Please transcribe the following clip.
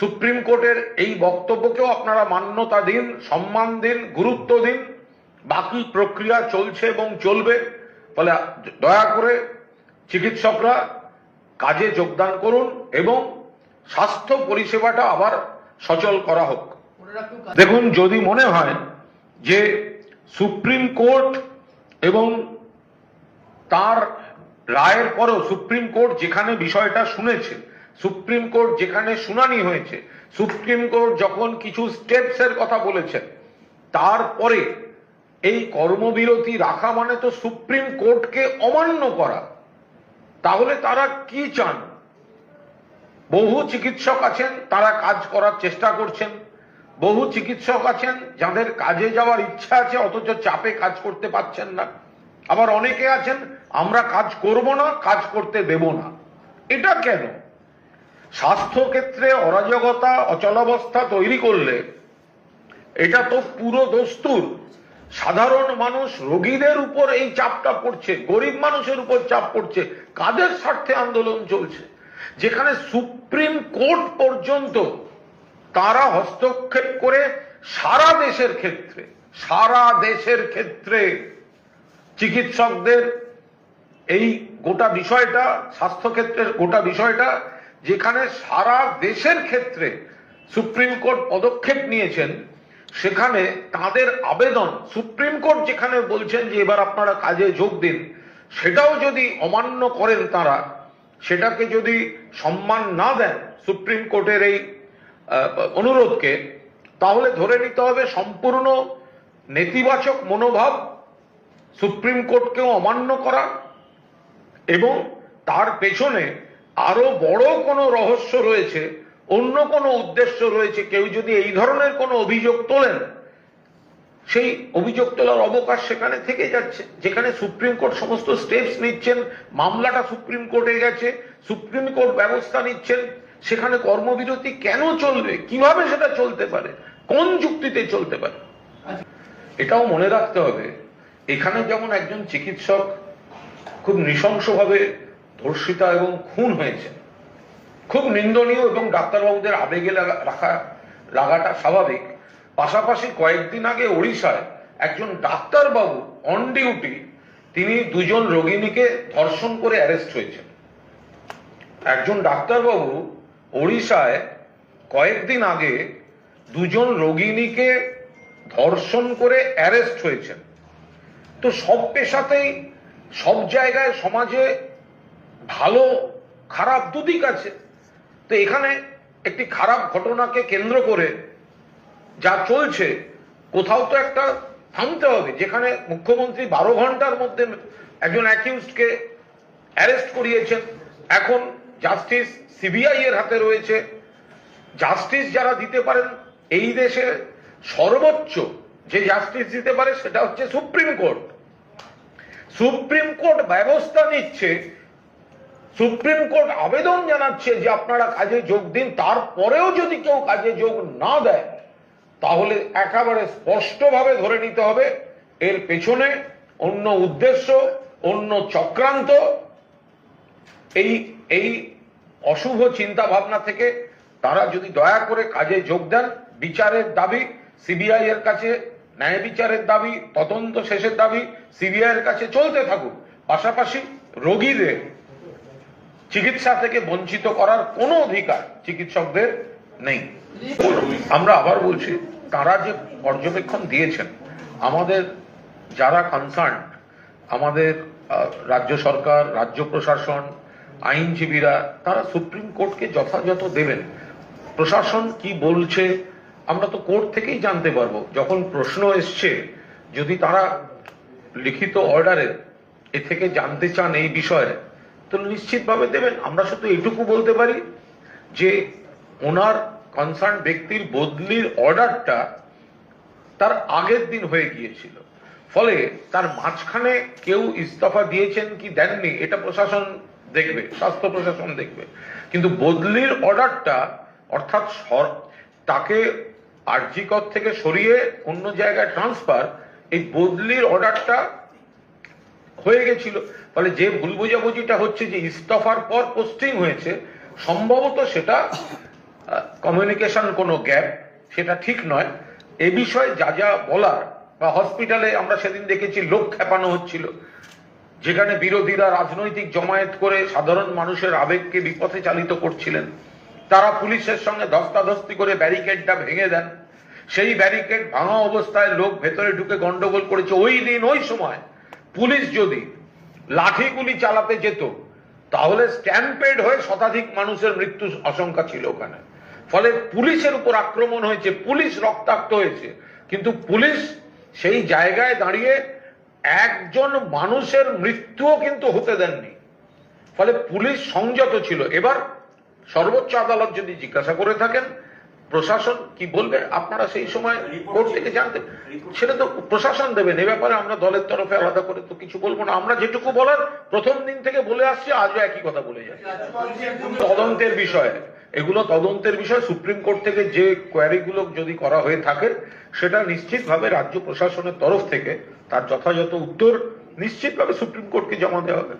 Supreme কোর্টের এই বক্তব্যকেও আপনারা মান্যতা দিন সম্মান দিন গুরুত্ব দিন। বাকি প্রক্রিয়া চলছে এবং চলবে। ফলে দয়া করে চিকিৎসকরা কাজে যোগদান করুন এবং স্বাস্থ্য পরিষেবাটা আবার সচল করা হোক। দেখুন যদি মনে হয় যে সুপ্রিম কোর্ট এবং তার রায়ের পরেও সুপ্রিম কোর্ট যেখানে বিষয়টা শুনেছে সুপ্রিম কোর্ট যেখানে শুনানি হয়েছে, সুপ্রিম কোর্ট যখন কিছু স্টেপস এর কথা বলেছেন, তারপরে এই কর্মবিরতি রাখা মানে তো সুপ্রিম কোর্টকে অমান্য করা। তাহলে তারা কি চান? বহু চিকিৎসক আছেন, তারা কাজ করার চেষ্টা করছেন। বহু চিকিৎসক আছেন, যাদের কাজে যাওয়ার ইচ্ছা আছে, অথচ চাপে কাজ করতে পারছেন না। আবার অনেকে আছেন, আমরা কাজ করব না, কাজ করতে দেব না। এটা কেন? স্বাস্থ্য ক্ষেত্রে অরাজকতা, অচলাবস্থা তৈরি করলে এটা তো পুরো দস্তুর। সাধারণ মানুষ রোগীদের উপর এই চাপটা পড়ছে, গরিব মানুষের উপর চাপ পড়ছে, কাদের স্বার্থে আন্দোলন চলছে? যেখানে সুপ্রিম কোর্ট পর্যন্ত তারা হস্তক্ষেপ করে সারা দেশের ক্ষেত্রে, সারা দেশের ক্ষেত্রে চিকিৎসকদের এই গোটা বিষয়টা, স্বাস্থ্যক্ষেত্রের গোটা বিষয়টা যেখানে সারা দেশের ক্ষেত্রে সুপ্রিম কোর্ট পদক্ষেপ নিয়েছেন, সেখানে তাদের আবেদন, সুপ্রিম কোর্ট যেখানে বলছেন যে এবার আপনারা কাজে যোগ দিন, সেটাও যদি অমান্য করেন তারা, সেটাকে যদি সম্মান না দেন সুপ্রিম কোর্টের এই অনুরোধকে, তাহলে ধরে নিতে হবে সম্পূর্ণ নেতিবাচক মনোভাব সুপ্রিম কোর্টকেও অমান্য করা এবং তার পেছনে আরও বড় কোনো রহস্য রয়েছে, অন্য কোনো উদ্দেশ্য রয়েছে, কেউ যদি এই ধরনের কোনো অভিযোগ তোলেন, সেই অভিযোগ তোলার অবকাশ সেখানে থেকে যাচ্ছে। যেখানে সুপ্রিম কোর্ট সমস্ত স্টেপস নিচ্ছেন, মামলাটা সুপ্রিম কোর্টে গেছে, সুপ্রিম কোর্ট ব্যবস্থা নিচ্ছেন, সেখানে কর্মবিরতি কেন চলবে, কীভাবে সেটা চলতে পারে, কোন যুক্তিতে চলতে পারে? এটাও মনে রাখতে হবে। এখানে যেমন একজন চিকিৎসক খুব নৃশংসভাবে ধর্ষিতা এবং খুন হয়েছে। খুব নিন্দনীয় এবং ডাক্তারবাবুদের আবেগে রাখা লাগাটা স্বাভাবিক। পাশাপাশি কয়েকদিন আগে ওড়িশায় একজন ডাক্তারবাবু অন ডিউটি তিনি দুজন রোগিণীকে ধর্ষণ করে অ্যারেস্ট হয়েছেন। একজন ডাক্তারবাবু ওড়িশায় কয়েকদিন আগে দুজন রোগিণীকে ধর্ষণ করে অ্যারেস্ট হয়েছেন। তো সব পেশাতেই সব জায়গায় সমাজে ভালো, খারাপ দুদিক আছে। তো এখানে একটি খারাপ ঘটনাকে কেন্দ্র করে যা চলছে, কোথাও তো একটা থামতে হবে। যেখানে মুখ্যমন্ত্রী বারো ঘণ্টার মধ্যে একজন অ্যাকিউজকে অ্যারেস্ট করিয়েছেন। এখন জাস্টিস সিবিআই এর হাতে রয়েছে। জাস্টিস যারা দিতে পারেন, এই দেশে সর্বোচ্চ যে জাস্টিস দিতে পারে সেটা হচ্ছে সুপ্রিম কোর্ট। সুপ্রিম কোর্ট ব্যবস্থা নিচ্ছে সুপ্রিম কোর্ট আবেদন জানাচ্ছে যে আপনারা কাজে যোগ দিন, তারপরেও যদি কেউ কাজে যোগ না দেয়, তাহলে একেবারে স্পষ্টভাবে ধরে নিতে হবে, এর পেছনে অন্য উদ্দেশ্য, অন্য চক্রান্ত। এই এই অশুভ চিন্তা ভাবনা থেকে তারা যদি দয়া করে কাজে যোগ দেন, বিচারের দাবি, সিবিআই এর কাছে, ন্যায় বিচারের দাবি, তদন্ত শেষের দাবি, সিবিআই এর কাছে চলতে থাকুক। পাশাপাশি রোগীদের চিকিৎসা থেকে বঞ্চিত করার কোনো অধিকার চিকিৎসকদের নেই। আমরা আবার বলছি, তারা যে পর্যবেক্ষণ দিয়েছেন, আমাদের যারা কনসার্ন আমাদের রাজ্য সরকার, রাজ্য প্রশাসন, আইনজীবীরা, তারা সুপ্রিম কোর্টকে যথাযথ দেবেন। প্রশাসন কি বলছে, আমরা তো কোর্ট থেকেই জানতে পারব। যখন প্রশ্ন এসছে, যদি তারা লিখিত অর্ডারে এ থেকে জানতে চান এই বিষয়ে তো নিশ্চিতভাবে দেবেন। আমরা শুধু এটুকু বলতে পারি যে ওনার কনসার্ন ব্যক্তির বদলির অর্ডারটা তার আগের দিন হয়ে গিয়েছিল। ফলে তার মাঝখানে কেউ ইস্তফা দিয়েছেন কি দেননি, এটা প্রশাসন দেখবে, স্বাস্থ্য প্রশাসন দেখবে। কিন্তু বদলির অর্ডারটা, অর্থাৎ তাকে আরজিকর থেকে সরিয়ে অন্য জায়গায় ট্রান্সফার এই বদলির অর্ডারটা হয়ে গেছিল। ফলে যে ভুল বোঝাবুঝিটা হচ্ছে যে ইস্তফার পর পোস্টিং হয়েছে, সম্ভবত সেটা কমিউনিকেশন কোনো গ্যাপ সেটা ঠিক নয়। এ বিষয়ে যা যা বলার, বা হসপিটালে আমরা সেদিন দেখেছি লোক খেপানো হচ্ছিল। যেখানে বিরোধীরা রাজনৈতিক জমায়েত করে সাধারণ মানুষের আবেগকে বিপথে চালিত করছিলেন। তারা পুলিশের সঙ্গে ধস্তাধস্তি করে ব্যারিকেডটা ভেঙে দেন। সেই ব্যারিকেড ভাঙা অবস্থায় লোক ভেতরে ঢুকে গন্ডগোল করেছে। ওই দিন, ওই সময় পুলিশ যদি লাঠিগুলি চালাতে যেত, তাহলে স্ট্যাম্পেড হয়ে শতাধিক মানুষের মৃত্যু আশঙ্কা ছিল ওখানে। ফলে পুলিশের উপর আক্রমণ হয়েছে, পুলিশ রক্তাক্ত হয়েছে। কিন্তু পুলিশ সেই জায়গায় দাঁড়িয়ে একজন মানুষের মৃত্যুও কিন্তু হতে দেননি। ফলে পুলিশ সংযত ছিল। এবার সর্বোচ্চ আদালত যদি জিজ্ঞাসা করে থাকেন প্রশাসন কি বলবে? আপনারা সেই সময় কোর্ট থেকে জানতে সেটা তো প্রশাসন দেবেন এ ব্যাপারে আমরা দলের তরফে আলাদা করে তো কিছু বলব না। আমরা যেটুকু বলার, প্রথম দিন থেকে বলে আসছি, আজও একই কথা বলে যাচ্ছি। তদন্তের বিষয়, এগুলো তদন্তের বিষয়। সুপ্রিম কোর্ট থেকে যে কোয়ারিগুলো যদি করা হয়ে থাকে, সেটা নিশ্চিতভাবে রাজ্য প্রশাসনের তরফ থেকে তার যথাযথ উত্তর নিশ্চিতভাবে সুপ্রিম কোর্টকে জমা দেওয়া হবে।